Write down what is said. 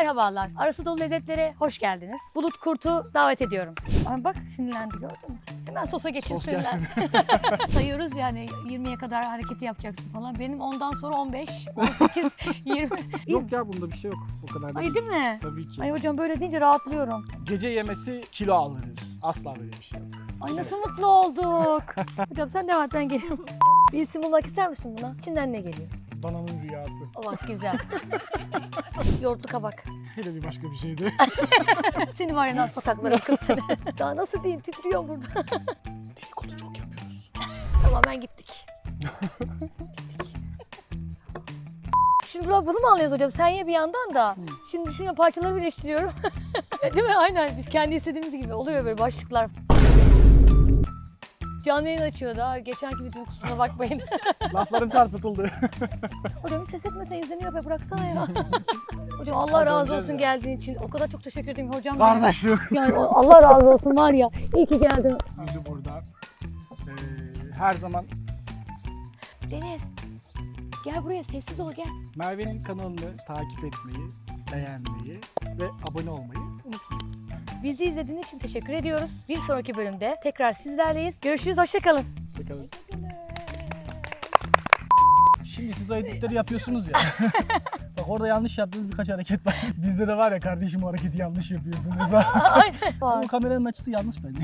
Merhabalar. Arası dolu lezzetlere hoş geldiniz. Bulut Kurt'u davet ediyorum. Ay bak sinirlendi gördün mü? Hemen sosa geçin Sos suyla. gelsin. Sayıyoruz yani 20'ye kadar hareketi yapacaksın falan. Benim ondan sonra 15, 18, 20. yok ya bunda bir şey yok. O kadar da Ay değil mi? Tabii ki. Ay hocam böyle deyince rahatlıyorum. Gece yemesi kilo aldırır. Asla böyle bir şey yok. Ay nasıl mutlu olduk. hocam sen devam et ben geliyorum. Bir isim bulmak ister misin buna? İçinden ne geliyor? Dananın rüyası. O bak güzel. Yoğurtlu kabak. Hele bir başka bir şeydi. Seni var ya nasıl pataklarım kız seni. Daha nasıl diyeyim titriyorum burada. Dedikodu çok yapıyoruz. Tamamen gittik. Şimdi bunu bunu mu alıyoruz hocam? Sen ye bir yandan da. Şimdi düşünüyorum parçaları birleştiriyorum. Değil mi? Aynen. Biz kendi istediğimiz gibi oluyor böyle başlıklar. Canlı yayın açıyor da. Geçenki videonun kusuruna bakmayın. Laflarım çarpıtıldı. hocam hiç ses etmesen izleniyor be bıraksana ya. hocam Allah Hadi razı olsun ya. geldiğin için. O kadar çok teşekkür ederim hocam. Kardeşim. Yani Allah razı olsun var ya. İyi ki geldin. Yüzü burada. Ee, her zaman Deniz. Gel buraya sessiz ol gel. Merve'nin kanalını takip etmeyi, beğenmeyi ve abone olmayı. Bizi izlediğiniz için teşekkür ediyoruz. Bir sonraki bölümde tekrar sizlerleyiz. Görüşürüz, hoşçakalın. Hoşçakalın. Şimdi siz o editleri yapıyorsunuz ya. Bak orada yanlış yaptığınız birkaç hareket var. Bizde de var ya kardeşim o hareketi yanlış yapıyorsunuz. Bu kameranın açısı yanlış bence.